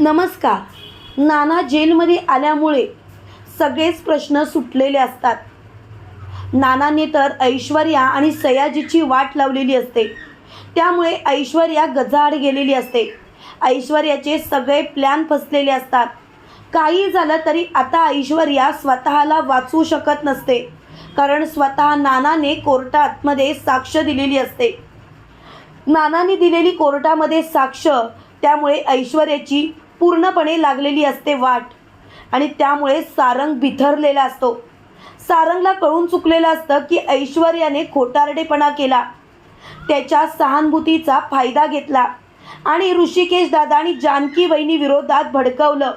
नमस्कार. नाना जेलमध्ये आल्यामुळे सगळेच प्रश्न सुटलेले असतात. नानाने तर ऐश्वर्या आणि सयाजीची वाट लावलेली असते. त्यामुळे ऐश्वर्या गजाआड गेलेली असते. ऐश्वर्याचे सगळे प्लॅन फसलेले असतात. काही झालं तरी आता ऐश्वर्या स्वतःला वाचू शकत नसते. कारण स्वतः नानाने कोर्टातमध्ये साक्ष दिलेली असते. नानाने दिलेली कोर्टामध्ये साक्ष त्यामुळे ऐश्वर्याची पूर्णपणे लागलेली असते वाट. आणि त्यामुळे सारंग बिथरलेला असतो. सारंगला कळून चुकलेलं असतं की ऐश्वर्याने खोटारडेपणा केला. त्याच्या सहानुभूतीचा फायदा घेतला. आणि ऋषिकेश दादा आणि जानकी वहिनी विरोधात भडकवलं.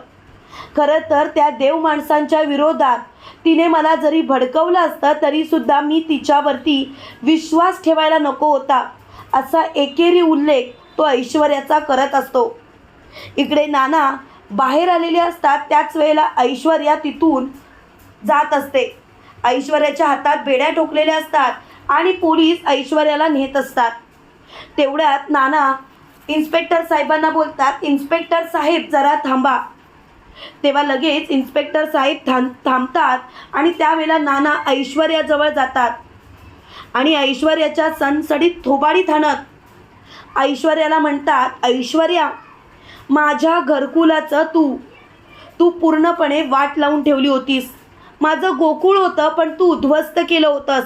खरं तर त्या देव माणसांच्या विरोधात तिने मला जरी भडकवलं असतं तरीसुद्धा मी तिच्यावरती विश्वास ठेवायला नको होता असा एकेरी उल्लेख तो ऐश्वर्याचा करत असतो. इकडे नाना बाहेर आलेले असतात त्याच वेळेला ऐश्वर्या तिथून जात असते. ऐश्वर्याच्या हातात बेड्या ठोकलेल्या असतात आणि पोलीस ऐश्वर्याला नेत असतात. तेवढ्यात नाना इन्स्पेक्टर साहेबांना बोलतात इन्स्पेक्टर साहेब जरा थांबा. तेव्हा लगेच इन्स्पेक्टर साहेब थांब थांबतात आणि त्यावेळेला नाना ऐश्वर्याजवळ जातात. आणि ऐश्वर्याच्या सणसडीत थोबाडीत हाणत. ऐश्वर्याला म्हणतात ऐश्वर्या माझ्या घरकुलाचं तू तू पूर्णपणे वाट लावून ठेवली होतीस. माझं गोकुळ होतं पण तू उद्ध्वस्त केलं होतंस.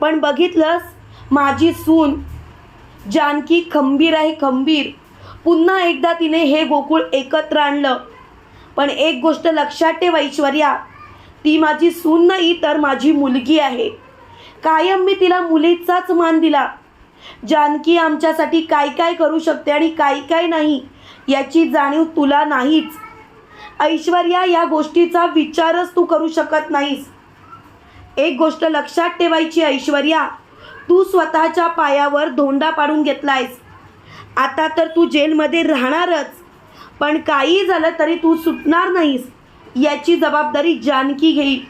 पण बघितलंस माझी सून जानकी खंबीर आहे खंबीर. पुन्हा एकदा तिने हे गोकुळ एकत्र आणलं. पण एक गोष्ट लक्षात ठेव ऐश्वर्या ती माझी सून नाही तर माझी मुलगी आहे. कायम मी तिला मुलीचाच मान दिला. जानकी आमच्यासाठी काय काय करू शकते आणि काय काय नाही याची जाणीव तुला नाहीच. ऐश्वर्या या गोष्टीचा विचारच तू करू शकत नाहीस. एक गोष्ट लक्षात ठेवायची ऐश्वर्या तू स्वतःच्या पायावर धोंडा पाडून घेतलायस. आता तर तू जेलमध्ये राहणारच पण काही झालं तरी तू सुटणार नाहीस याची जबाबदारी जानकी घेईल.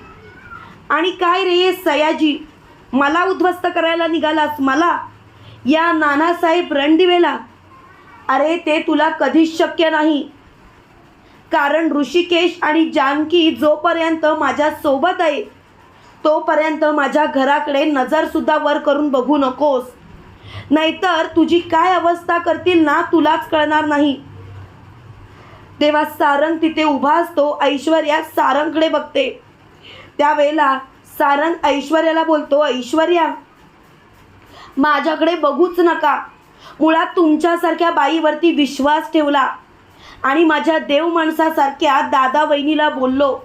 आणि काय रे सयाजी मला उद्ध्वस्त करायला निघालास मला? या नानासाहेब रणदिवेला अरे ते तुला कधीच शक्य नाही. कारण ऋषिकेश आणि जानकी जोपर्यंत माझ्या सोबत आहे तोपर्यंत माझ्या घराकडे नजरसुद्धा वर करून बघू नकोस. नाहीतर तुझी काय अवस्था करतील ना तुलाच कळणार नाही. तेव्हा सारंग तिथे उभा असतो ऐश्वर्या सारंगकडे बघते. त्यावेळेला सारंग ऐश्वर्याला बोलतो ऐश्वर्या माझ्याकडे बघूच नका. मुळात तुमच्यासारख्या बाईवरती विश्वास ठेवला आणि माझ्या देव माणसासारख्या दादा वहिनीला बोललो.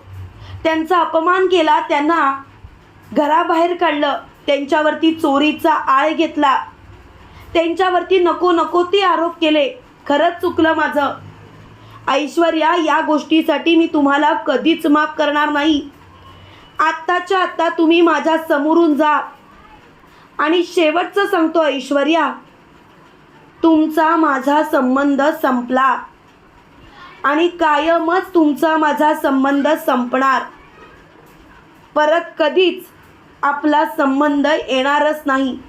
त्यांचा अपमान केला त्यांना घराबाहेर काढलं त्यांच्यावरती चोरीचा आळ घेतला. त्यांच्यावरती नको नको ते आरोप केले खरंच चुकलं माझं. ऐश्वर्या या गोष्टीसाठी मी तुम्हाला कधीच माफ करणार नाही. आत्ताच्या आत्ता तुम्ही माझ्या समोरून जा. आणि शेवटचं सांगतो ऐश्वर्या तुमचा माझा संबंध संपला. आणि कायमच तुमचा माझा संबंध संपणार. परत कधीच आपला संबंध येणारच नाही.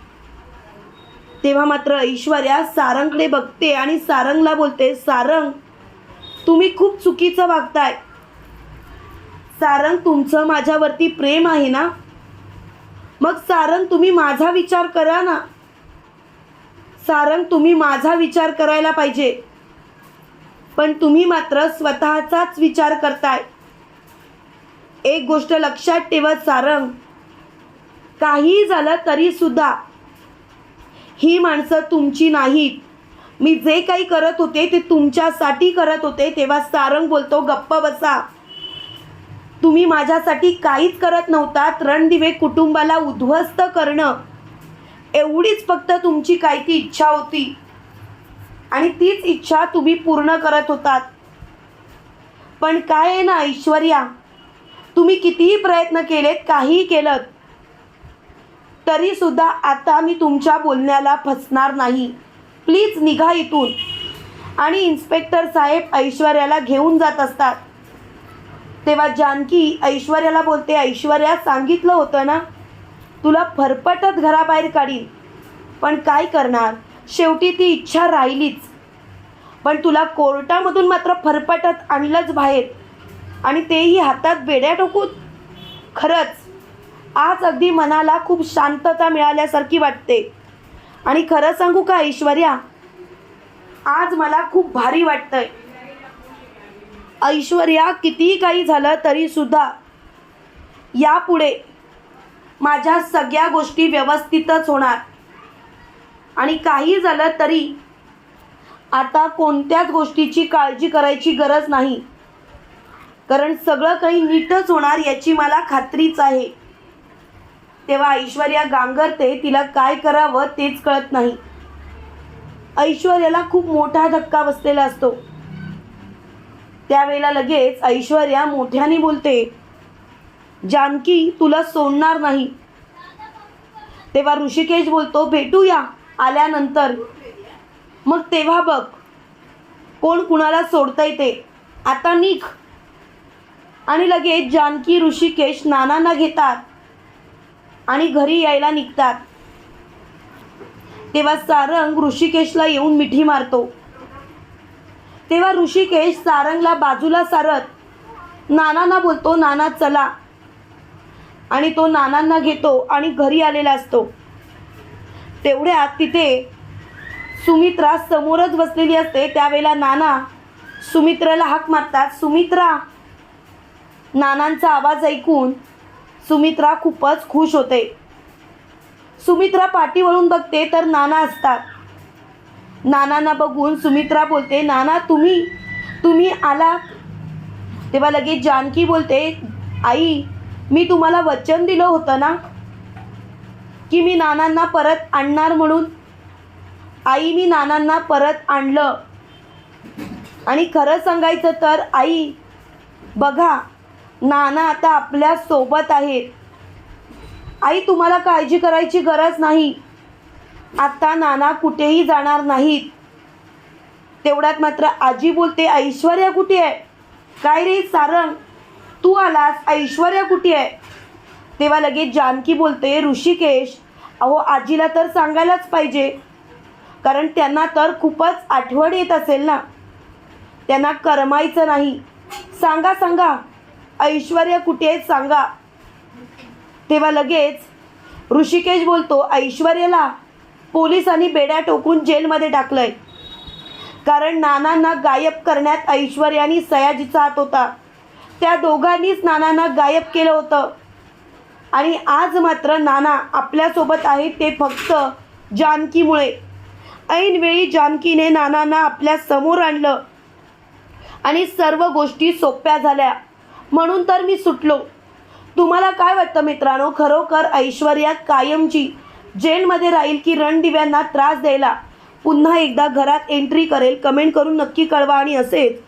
तेव्हा मात्र ऐश्वर्या सारंगकडे बघते आणि सारंगला बोलते सारंग तुम्ही खूप चुकीचं वागताय. सारंग तुमचं माझ्यावरती प्रेम आहे ना? मग सारंग तुम्ही माझा विचार करा ना. सारंग तुम्ही माझा विचार करायला पाहिजे. पण तुम्ही मात्र स्वतःचाच विचार करताय. एक गोष्ट लक्षात ठेवत सारंग. काही झालं तरी सुद्धा ही माणसं तुमची नाहीत. मी जे काही करत होते ते तुमच्यासाठी करत होते तेव्हा सारंग बोलतो गप्प बसा. तुम्ही माझ्यासाठी काहीच करत नव्हतात. रणदिवे कुटुंबाला उद्ध्वस्त करणं एवढीच फक्त तुमची काय ती इच्छा होती. आणि तीच इच्छा तुम्ही पूर्ण करत होतात. पण काय आहे ना ऐश्वर्या? तुम्ही कितीही प्रयत्न केलेत काहीही केलं तरी सुद्धा आता मी तुमच्या बोलण्याला फसणार नाही. प्लीज निघा इथून. आणि इन्स्पेक्टर साहेब ऐश्वर्याला घेऊन जात असतात. तेव्हा जानकी ऐश्वर्याला बोलते ऐश्वर्या सांगितलं होतं ना तुला फरफटत घराबाहेर काढीन. पण काय करणार? शेवटी ती इच्छा राहिलीच. पण तुला कोर्टामधून मात्र फरफटत आणलंच बाहेर. आणि तेही हातात बेड्या टोकून खरंच आज अगदी मनाला खूप शांतता मिळाल्यासारखी वाटते. आणि खरं सांगू का ऐश्वर्या? आज मला खूप भारी वाटतंय. ऐश्वर्या कितीही काही झालं तरी सुद्धा यापुढे माझ्या सगळ्या गोष्टी व्यवस्थितच होणार. आणि काही झालं तरी आता कोणत्याच गोष्टीची काळजी करायची गरज नाही. कारण सगळं काही नीटच होणार याची मला खात्रीच आहे. तेव्हा ऐश्वर्या गांगरते तिला काय करावं तेच कळत नाही. ऐश्वर्याला खूप मोठा धक्का बसलेला असतो. त्यावेळेला लगेच ऐश्वर्या मोठ्याने बोलते जानकी तुला सोडणार नाही. तेव्हा ऋषिकेश बोलतो भेटूया. आल्यानंतर मग तेव्हा बघ कोण कुणाला सोडतंय ते. आता निघ. आणि लगेच जानकी ऋषिकेश नानांना घेतात आणि घरी यायला निघतात. तेव्हा सारंग ऋषिकेशला येऊन मिठी मारतो. तेव्हा ऋषिकेश सारंगला बाजूला सारत नानांना बोलतो नाना चला. आणि तो नानांना घेतो आणि घरी आलेला असतो. तेवढ्यात तिथे सुमित्रा समोरच बसलेली असते. त्यावेळेला नाना सुमित्राला हाक मारतात. सुमित्रा नानांचा आवाज ऐकून सुमित्रा खूपच खुश होते. सुमित्रा पाठी वळून बघते तर नाना असतात नानांना बघून सुमित्रा बोलते नाना तुम्ही तुम्ही आलात. तेव्हा लगेच जानकी बोलते आई मी तुम्हाला वचन दिलं होतं ना? की मी नानांना परत आणणार म्हणून. आई मी नानांना परत आणलं. आणि खरं सांगायचं तर आई बघा नाना आता आपल्यासोबत आहेत. आई तुम्हाला काळजी करायची गरज नाही. आता नाना कुठेही जाणार नाहीत. तेवढ्यात मात्र आजी बोलते ऐश्वर्या कुठे आहे? काय रे सारंग? तू आलास ऐश्वर्या कुठे आहे? तेव्हा लगेच जानकी बोलते ऋषिकेश अहो आजीला तर सांगायलाच पाहिजे. कारण त्यांना तर खूपच आठवण येत असेल ना. त्यांना करमायचं नाही. सांगा सांगा. ऐश्वर्या कुठे आहे सांगा. तेव्हा लगेच ऋषिकेश बोलतो ऐश्वर्याला पोलिसांनी बेड्या टोकून जेलमध्ये टाकलंय. कारण नानांना गायब करण्यात ऐश्वर्यानी सयाजीचा हात होता. त्या दोघांनीच नानांना गायब केलं होतं. आणि आज मात्र नाना आपल्यासोबत आहेत ते फक्त जानकीमुळे. ऐनवेळी जानकीने नानांना आपल्यासमोर आणलं. आणि सर्व गोष्टी सोप्या झाल्या. म्हणून तर मी सुटलो. तुम्हाला काय वाटतं मित्रांनो? खरोखर ऐश्वर्या कायमची जेलमध्ये राहील की रणदिव्यांना त्रास द्यायला? पुन्हा एकदा घरात एंट्री करेल. कमेंट करून नक्की कळवा आणि असेच